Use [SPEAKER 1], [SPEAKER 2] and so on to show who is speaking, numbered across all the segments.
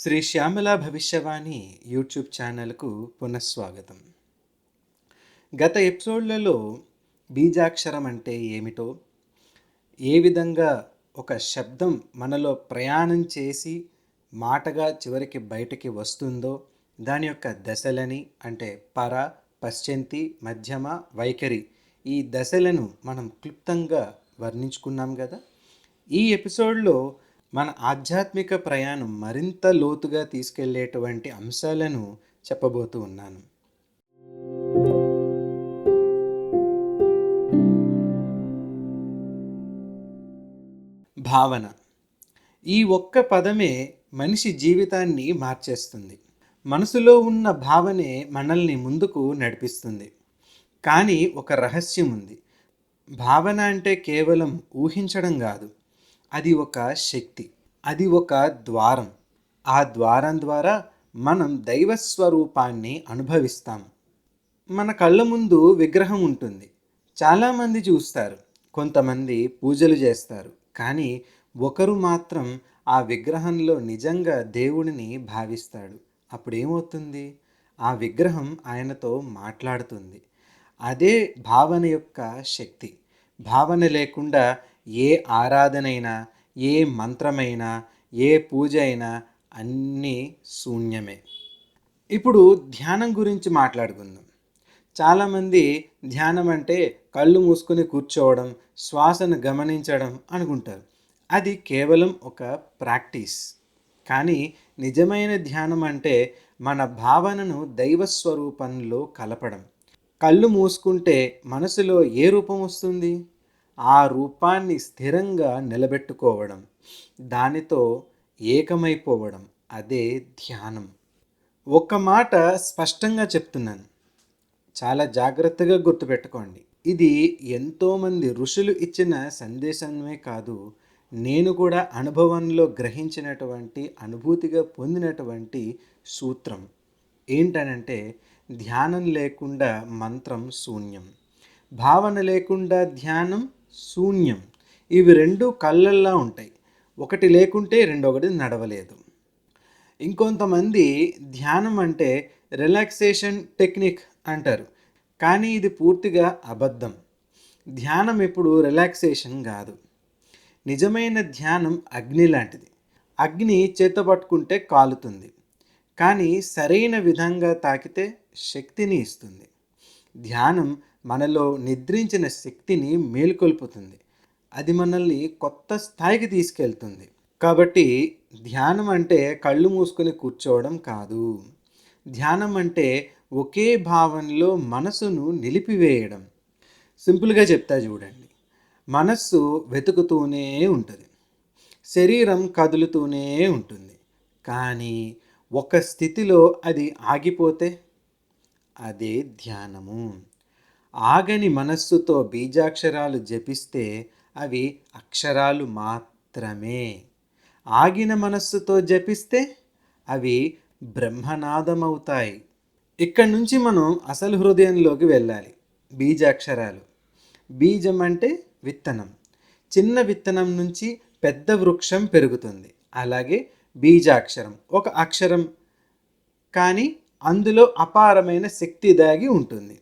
[SPEAKER 1] Shri Shyamala భవిష్యవాణి YouTube ఛానల్కు పునఃస్వాగతం. గత ఎపిసోడ్లలో బీజాక్షరం అంటే ఏమిటో ఏ విధంగా ఒక శబ్దం మనలో ప్రయాణం చేసి మాటగా చివరికి బయటికి వస్తుందో దాని యొక్క దశలని అంటే పర పశ్చంతి మధ్యమ వైఖరి ఈ దశలను మనం క్లుప్తంగా వర్ణించుకున్నాం కదా. ఈ ఎపిసోడ్లో మన ఆధ్యాత్మిక ప్రయాణం మరింత లోతుగా తీసుకెళ్ళేటువంటి అంశాలను చెప్పబోతూ ఉన్నాను. భావన. ఈ ఒక్క పదమే మనిషి జీవితాన్ని మార్చేస్తుంది. మనసులో ఉన్న భావనే మనల్ని ముందుకు నడిపిస్తుంది. కానీ ఒక రహస్యం ఉంది. భావన అంటే కేవలం ఊహించడం కాదు. అది ఒక శక్తి అది ఒక ద్వారం. ఆ ద్వారం ద్వారా మనం దైవ స్వరూపాన్ని అనుభవిస్తాం. మన కళ్ళ ముందు విగ్రహం ఉంటుంది. చాలామంది చూస్తారు కొంతమంది పూజలు చేస్తారు. కానీ ఒకరు మాత్రం ఆ విగ్రహంలో నిజంగా దేవుడిని భావిస్తాడు. అప్పుడు ఏమవుతుంది ఆ విగ్రహం ఆయనతో మాట్లాడుతుంది. అదే భావన యొక్క శక్తి. భావన లేకుండా ఏ ఆరాధనైనా ఏ మంత్రమైనా ఏ పూజ అయినా అన్నీ శూన్యమే. ఇప్పుడు ధ్యానం గురించి మాట్లాడుకుందాం. చాలామంది ధ్యానం అంటే కళ్ళు మూసుకొని కూర్చోవడం శ్వాసను గమనించడం అనుకుంటారు. అది కేవలం ఒక ప్రాక్టీస్. కానీ నిజమైన ధ్యానం అంటే మన భావనను దైవ స్వరూపంలో కలపడం. కళ్ళు మూసుకుంటే మనసులో ఏ రూపం వస్తుంది? ఆ రూపాన్ని స్థిరంగా నిలబెట్టుకోవడం దానితో ఏకమైపోవడం అదే ధ్యానం. ఒక్క మాట స్పష్టంగా చెప్తున్నాను. చాలా జాగ్రత్తగా గుర్తుపెట్టుకోండి. ఇది ఎంతోమంది ఋషులు ఇచ్చిన సందేశమే కాదు నేను కూడా అనుభవంలో గ్రహించినటువంటి అనుభూతిగా పొందినటువంటి సూత్రం. ఏంటనంటే ధ్యానం లేకుండా మంత్రం శూన్యం. భావన లేకుండా ధ్యానం శూన్యం. ఇవి రెండు కళ్ళల్లా ఉంటాయి. ఒకటి లేకుంటే రెండొకటి నడవలేదు. ఇంకొంతమంది ధ్యానం అంటే రిలాక్సేషన్ టెక్నిక్ అంటారు. కానీ ఇది పూర్తిగా అబద్ధం. ధ్యానం ఎప్పుడు రిలాక్సేషన్ కాదు. నిజమైన ధ్యానం అగ్ని లాంటిది. అగ్ని చేత పట్టుకుంటే కాలుతుంది. కానీ సరైన విధంగా తాకితే శక్తిని ఇస్తుంది. ధ్యానం మనలో నిద్రించిన శక్తిని మేలుకొల్పుతుంది. అది మనల్ని కొత్త స్థాయికి తీసుకెళ్తుంది. కాబట్టి ధ్యానం అంటే కళ్ళు మూసుకొని కూర్చోవడం కాదు. ధ్యానం అంటే ఒకే భావనలో మనసును నిలిపివేయడం. సింపుల్గా చెప్తా చూడండి. మనస్సు వెతుకుతూనే ఉంటుంది. శరీరం కదులుతూనే ఉంటుంది. కానీ ఒక స్థితిలో అది ఆగిపోతే? అదే ధ్యానము. ఆగని మనస్సుతో బీజాక్షరాలు జపిస్తే అవి అక్షరాలు మాత్రమే. ఆగిన మనస్సుతో జపిస్తే అవి బ్రహ్మనాదమవుతాయి. ఇక్కడి నుంచి మనం అసలు హృదయంలోకి వెళ్ళాలి. బీజాక్షరాలు. బీజం అంటే విత్తనం. చిన్న విత్తనం నుంచి పెద్ద వృక్షం పెరుగుతుంది. అలాగే బీజాక్షరం. ఒక అక్షరం కానీ అందులో అపారమైన శక్తి దాగి ఉంటుంది.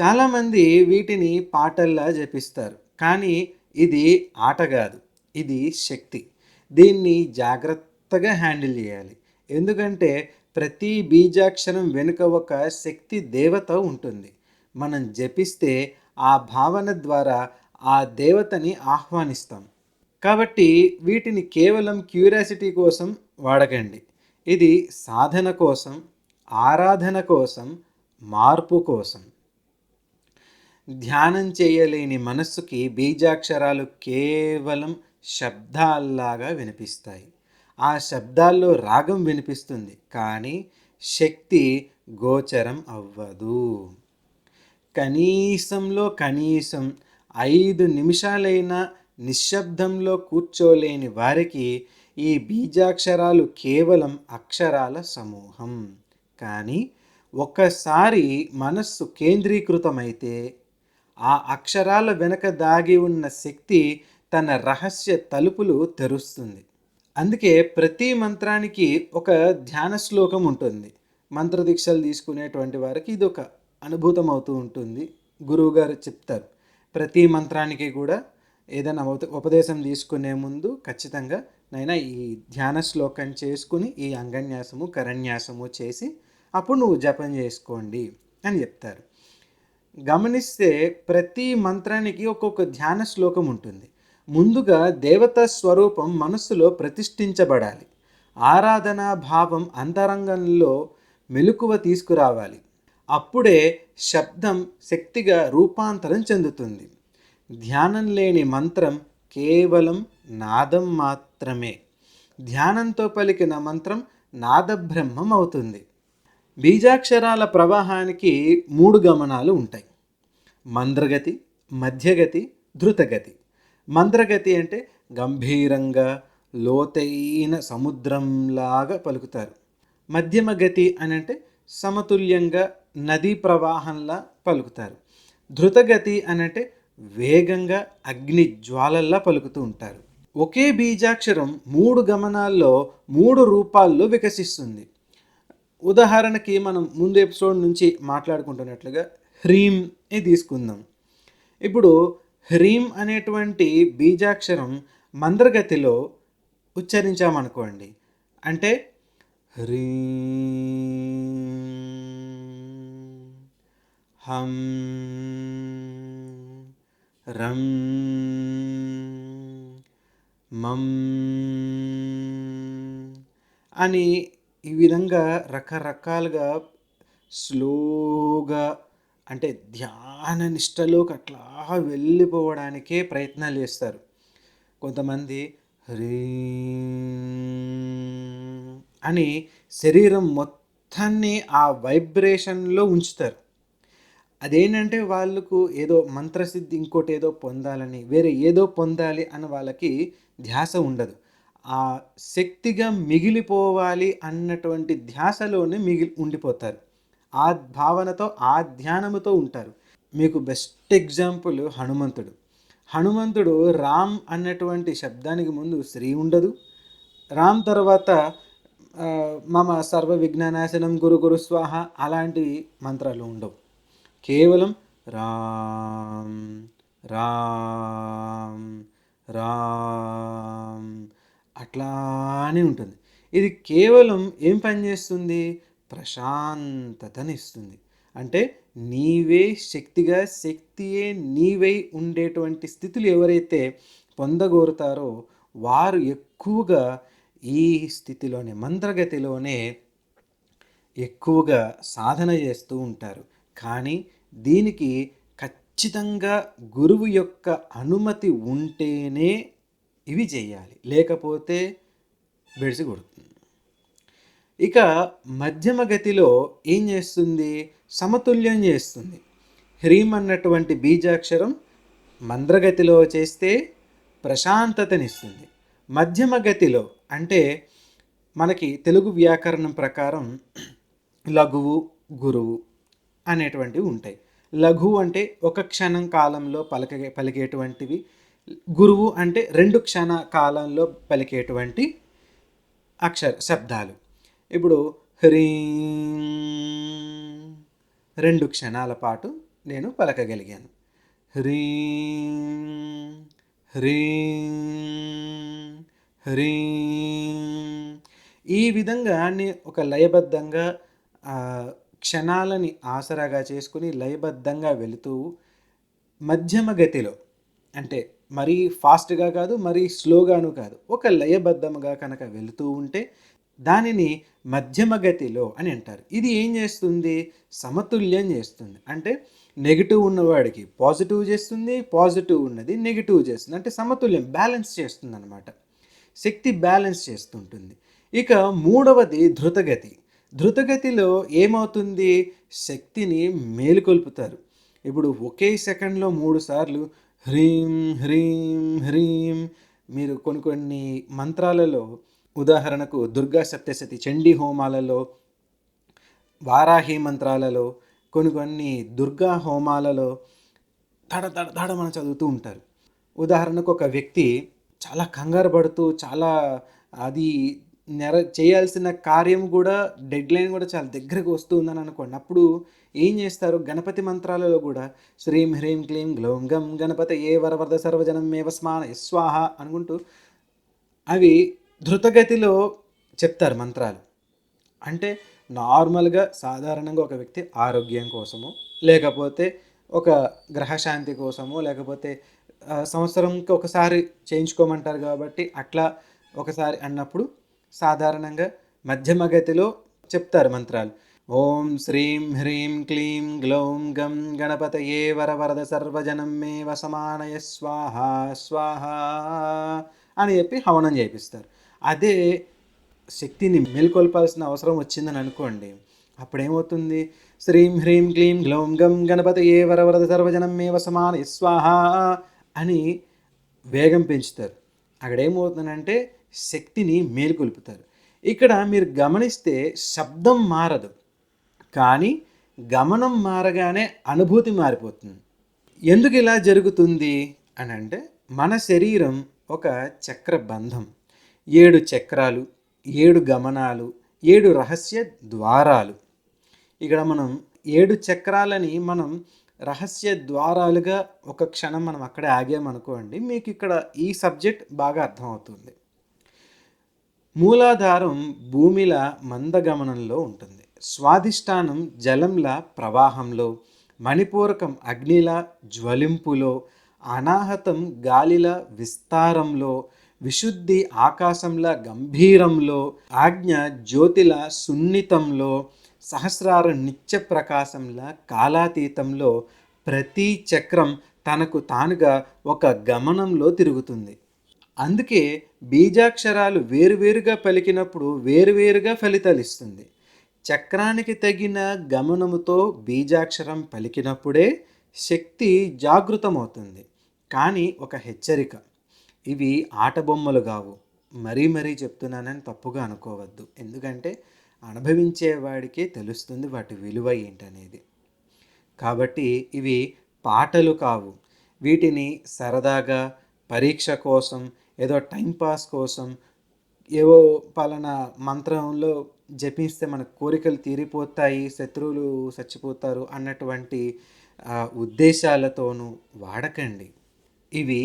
[SPEAKER 1] చాలామంది వీటిని పాటల్లా జపిస్తారు కానీ ఇది ఆట కాదు ఇది శక్తి. దీన్ని జాగ్రత్తగా హ్యాండిల్ చేయాలి. ఎందుకంటే ప్రతి బీజాక్షరం వెనుక ఒక శక్తి దేవత ఉంటుంది. మనం జపిస్తే ఆ భావన ద్వారా ఆ దేవతని ఆహ్వానిస్తాం. కాబట్టి వీటిని కేవలం క్యూరియాసిటీ కోసం వాడకండి. ఇది సాధన కోసం ఆరాధన కోసం మార్పు కోసం. ధ్యానం చేయలేని మనస్సుకి బీజాక్షరాలు కేవలం శబ్దాల్లాగా వినిపిస్తాయి. ఆ శబ్దాల్లో రాగం వినిపిస్తుంది కానీ శక్తి గోచరం అవ్వదు. కనీసంలో కనీసం ఐదు నిమిషాలైనా నిశ్శబ్దంలో కూర్చోలేని వారికి ఈ బీజాక్షరాలు కేవలం అక్షరాల సమూహం. కానీ ఒక్కసారి మనస్సు కేంద్రీకృతమైతే ఆ అక్షరాల వెనుక దాగి ఉన్న శక్తి తన రహస్య తలుపులు తెరుస్తుంది. అందుకే ప్రతి మంత్రానికి ఒక ధ్యాన శ్లోకం ఉంటుంది. మంత్ర దీక్షలు తీసుకునేటువంటి వారికి ఇది ఒక అనుభూతం అవుతూ ఉంటుంది. గురువుగారు చెప్తారు. ప్రతి మంత్రానికి కూడా ఏదైనా ఉపదేశం తీసుకునే ముందు ఖచ్చితంగా నైనా ఈ ధ్యాన శ్లోకం చేసుకుని ఈ అంగన్యాసము కరణ్యాసము చేసి అప్పుడు నువ్వు జపం చేసుకోండి అని చెప్తారు. గమనిస్తే ప్రతి మంత్రానికి ఒక్కొక్క ధ్యాన శ్లోకం ఉంటుంది. ముందుగా దేవతా స్వరూపం మనస్సులో ప్రతిష్ఠించబడాలి. ఆరాధనా భావం అంతరంగంలో మెలకువ తీసుకురావాలి. అప్పుడే శబ్దం శక్తిగా రూపాంతరం చెందుతుంది. ధ్యానం లేని మంత్రం కేవలం నాదం మాత్రమే. ధ్యానంతో పలికిన మంత్రం నాదబ్రహ్మం అవుతుంది. బీజాక్షరాల ప్రవాహానికి మూడు గమనాలు ఉంటాయి. మంద్రగతి మధ్యగతి ధృతగతి. మంద్రగతి అంటే గంభీరంగా లోతైన సముద్రంలాగా పలుకుతారు. మధ్యమ గతి అని అంటే సమతుల్యంగా నదీ ప్రవాహంలా పలుకుతారు. ధృతగతి అని అంటే వేగంగా అగ్ని జ్వాలల్లా పలుకుతూ ఉంటారు. ఒకే బీజాక్షరం మూడు గమనాల్లో మూడు రూపాల్లో వికసిస్తుంది. ఉదాహరణకి మనం ముందు ఎపిసోడ్ నుంచి మాట్లాడుకుంటున్నట్లుగా హ్రీమ్ని తీసుకుందాం. ఇప్పుడు హ్రీం అనేటువంటి బీజాక్షరం మందరగతిలో ఉచ్చరించామనుకోండి. అంటే హ్రీ హం రం మం అని ఈ విధంగా రకరకాలుగా స్లోగా అంటే ధ్యాన నిష్టలోకి అట్లా వెళ్ళిపోవడానికే ప్రయత్నాలు చేస్తారు. కొంతమంది హ్రీం అని శరీరం మొత్తాన్ని ఆ వైబ్రేషన్లో ఉంచుతారు. అదేంటంటే వాళ్ళకు ఏదో మంత్రసిద్ధి ఇంకోటి ఏదో పొందాలని వేరే ఏదో పొందాలి అని వాళ్ళకి ధ్యాస ఉండదు. ఆ శక్తిగా మిగిలిపోవాలి అన్నటువంటి ధ్యాసలోనే మిగిలి ఉండిపోతారు. ఆ భావనతో ఆ ధ్యానముతో ఉంటారు. మీకు బెస్ట్ ఎగ్జాంపుల్ హనుమంతుడు. హనుమంతుడు రామ్ అన్నటువంటి శబ్దానికి ముందు శ్రీ ఉండదు. రామ్ తర్వాత మమ సర్వ విజ్ఞానాశనం గురు గురు స్వాహ అలాంటి మంత్రాలు ఉండవు. కేవలం రామ్ రామ్ రామ్ అట్లానే ఉంటుంది. ఇది కేవలం ఏం పనిచేస్తుంది ప్రశాంతతనిస్తుంది. అంటే నీవే శక్తిగా శక్తియే నీవై ఉండేటువంటి స్థితులు ఎవరైతే పొందగోరుతారో వారు ఎక్కువగా ఈ స్థితిలోనే మంత్రగతిలోనే ఎక్కువగా సాధన చేస్తూ ఉంటారు. కానీ దీనికి ఖచ్చితంగా గురువు యొక్క అనుమతి ఉంటేనే ఇవి చేయాలి. లేకపోతే బెడిసి కొడుతుంది. ఇక మధ్యమ గతిలో ఏం చేస్తుంది? సమతుల్యం చేస్తుంది. హ్రీం అన్నటువంటి బీజాక్షరం మంద్రగతిలో చేస్తే ప్రశాంతతనిస్తుంది. మధ్యమ గతిలో అంటే మనకి తెలుగు వ్యాకరణం ప్రకారం లఘువు గురువు అనేటువంటివి ఉంటాయి. లఘువు అంటే ఒక క్షణం కాలంలో పలక పలికేటువంటివి. గురువు అంటే రెండు క్షణ కాలంలో పలికేటువంటి అక్షర శబ్దాలు. ఇప్పుడు హ్రీం రెండు క్షణాల పాటు నేను పలకగలిగాను. హ్రీం హ్రీం హ్రీం ఈ విధంగా నేను ఒక లయబద్ధంగా క్షణాలని ఆసరాగా చేసుకుని లయబద్ధంగా వెళుతూ మధ్యమ గతిలో అంటే మరీ ఫాస్ట్గా కాదు మరీ స్లోగాను కాదు. ఒక లయబద్ధముగా కనుక వెళుతూ ఉంటే దానిని మధ్యమ గతిలో అని అంటారు. ఇది ఏం చేస్తుంది? సమతుల్యం చేస్తుంది. అంటే నెగిటివ్ ఉన్నవాడికి పాజిటివ్ చేస్తుంది పాజిటివ్ ఉన్నది నెగిటివ్ చేస్తుంది. అంటే సమతుల్యం బ్యాలెన్స్ చేస్తుంది అనమాట శక్తి బ్యాలెన్స్ చేస్తుంటుంది. ఇక మూడవది ధృతగతి. ధృతగతిలో ఏమవుతుంది? శక్తిని మేలుకొల్పుతారు. ఇప్పుడు ఒకే సెకండ్లో మూడు సార్లు హ్రీం హ్రీం హ్రీం. మీరు కొన్ని కొన్ని మంత్రాలలో ఉదాహరణకు దుర్గా సప్తశతి చండీ హోమాలలో వారాహి మంత్రాలలో కొన్ని కొన్ని దుర్గా హోమాలలో దడ దడ దడ చదువుతూ ఉంటారు. ఉదాహరణకు ఒక వ్యక్తి చాలా కంగారు పడుతూ చాలా అది నెర చేయాల్సిన కార్యం కూడా డెడ్ లైన్ కూడా చాలా దగ్గరకు వస్తుందని అనుకోండి. అప్పుడు ఏం చేస్తారు? గణపతి మంత్రాలలో కూడా శ్రీం హ్రీం క్లీం గ్లౌం గం గణపతి ఏ వరవరద సర్వజనం స్మాన స్వాహ అనుకుంటూ అవి ధృతగతిలో చెప్తారు మంత్రాలు. అంటే నార్మల్గా సాధారణంగా ఒక వ్యక్తి ఆరోగ్యం కోసము లేకపోతే ఒక గ్రహశాంతి కోసము లేకపోతే సంవత్సరంకి ఒకసారి చేయించుకోమంటారు కాబట్టి అట్లా ఒకసారి అన్నప్పుడు సాధారణంగా మధ్యమ గతిలో చెప్తారు మంత్రాలు. ఓం శ్రీం హ్రీం క్లీం గ్లౌం గం గణపతయే వరవరద సర్వజనం మే వసమానయ స్వాహ స్వాహ అని చెప్పి హవనం చేపిస్తారు. అదే శక్తిని మేల్కొల్పాల్సిన అవసరం వచ్చిందని అనుకోండి అప్పుడేమవుతుంది? శ్రీం హ్రీం క్లీం గ్లౌం గం గణపతి ఏ వరవరద సర్వజనం మే వసమాన స్వాహ అని వేగం పెంచుతారు. అక్కడేమవుతుందంటే శక్తిని మేలుకొల్పుతారు. ఇక్కడ మీరు గమనిస్తే శబ్దం మారదు. కానీ గమనం మారగానే అనుభూతి మారిపోతుంది. ఎందుకు ఇలా జరుగుతుంది? అని అంటే మన శరీరం ఒక చక్ర బంధం. ఏడు చక్రాలు ఏడు గమనాలు ఏడు రహస్య ద్వారాలు. ఇక్కడ మనం ఏడు చక్రాలని మనం రహస్య ద్వారాలుగా ఒక క్షణం మనం అక్కడే ఆగామనుకోండి మీకు ఇక్కడ ఈ సబ్జెక్ట్ బాగా అర్థమవుతుంది. మూలాధారం భూమిల మందగమనంలో ఉంటుంది. స్వాధిష్టానం జలంల ప్రవాహంలో మణిపూరకం అగ్నిల జ్వలింపులో అనాహతం గాలిల విస్తారంలో విశుద్ధి ఆకాశంల గంభీరంలో ఆజ్ఞ జ్యోతిల సున్నితంలో సహస్రార నిత్య ప్రకాశంల కాలాతీతంలో ప్రతి చక్రం తనకు తానుగా ఒక గమనంలో తిరుగుతుంది. అందుకే బీజాక్షరాలు వేరువేరుగా పలికినప్పుడు వేరువేరుగా ఫలితాలు ఇస్తుంది. చక్రానికి తగిన గమనముతో బీజాక్షరం పలికినప్పుడే శక్తి జాగృతమవుతుంది. కానీ ఒక హెచ్చరిక. ఇవి ఆట బొమ్మలు కావు. మరీ మరీ చెప్తున్నానని తప్పుగా అనుకోవద్దు. ఎందుకంటే అనుభవించేవాడికే తెలుస్తుంది వాటి విలువ ఏంటనేది. కాబట్టి ఇవి పాటలు కావు. వీటిని సరదాగా పరీక్ష కోసం ఏదో టైంపాస్ కోసం ఏవో పలానా మంత్రంలో జపిస్తే మన కోరికలు తీరిపోతాయి శత్రువులు చచ్చిపోతారు అన్నటువంటి ఉద్దేశాలతోనూ వాడకండి. ఇవి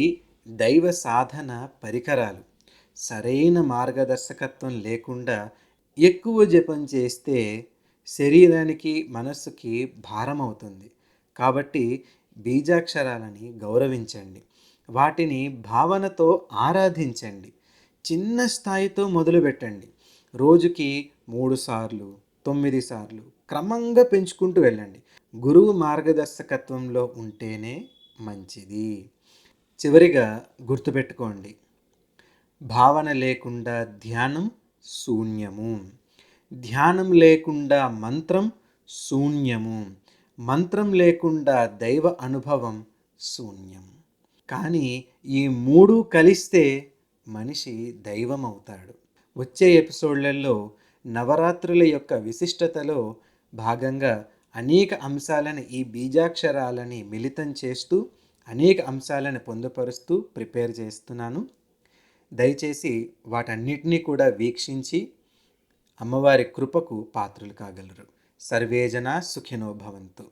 [SPEAKER 1] దైవ సాధన పరికరాలు. సరైన మార్గదర్శకత్వం లేకుండా ఎక్కువ జపం చేస్తే శరీరానికి మనస్సుకి భారం అవుతుంది కాబట్టి బీజాక్షరాలని గౌరవించండి. వాటిని భావనతో ఆరాధించండి. చిన్న స్థాయితో మొదలుపెట్టండి. రోజుకి మూడు సార్లు తొమ్మిది సార్లు క్రమంగా పెంచుకుంటూ వెళ్ళండి. గురువు మార్గదర్శకత్వంలో ఉంటేనే మంచిది. చివరిగా గుర్తుపెట్టుకోండి. భావన లేకుండా ధ్యానం శూన్యము. ధ్యానం లేకుండా మంత్రం శూన్యము. మంత్రం లేకుండా దైవ అనుభవం శూన్యం కానీ ఈ మూడు కలిస్తే మనిషి దైవం అవుతాడు వచ్చే ఎపిసోడ్లలో నవరాత్రుల యొక్క విశిష్టతలో భాగంగా అనేక అంశాలను ఈ బీజాక్షరాలని మిళితం చేస్తూ అనేక అంశాలను పొందుపరుస్తూ ప్రిపేర్ చేస్తున్నాను. దయచేసి వాటన్నిటినీ కూడా వీక్షించి అమ్మవారి కృపకు పాత్రలు కాగలరు. సర్వేజన సుఖినో భవంతు.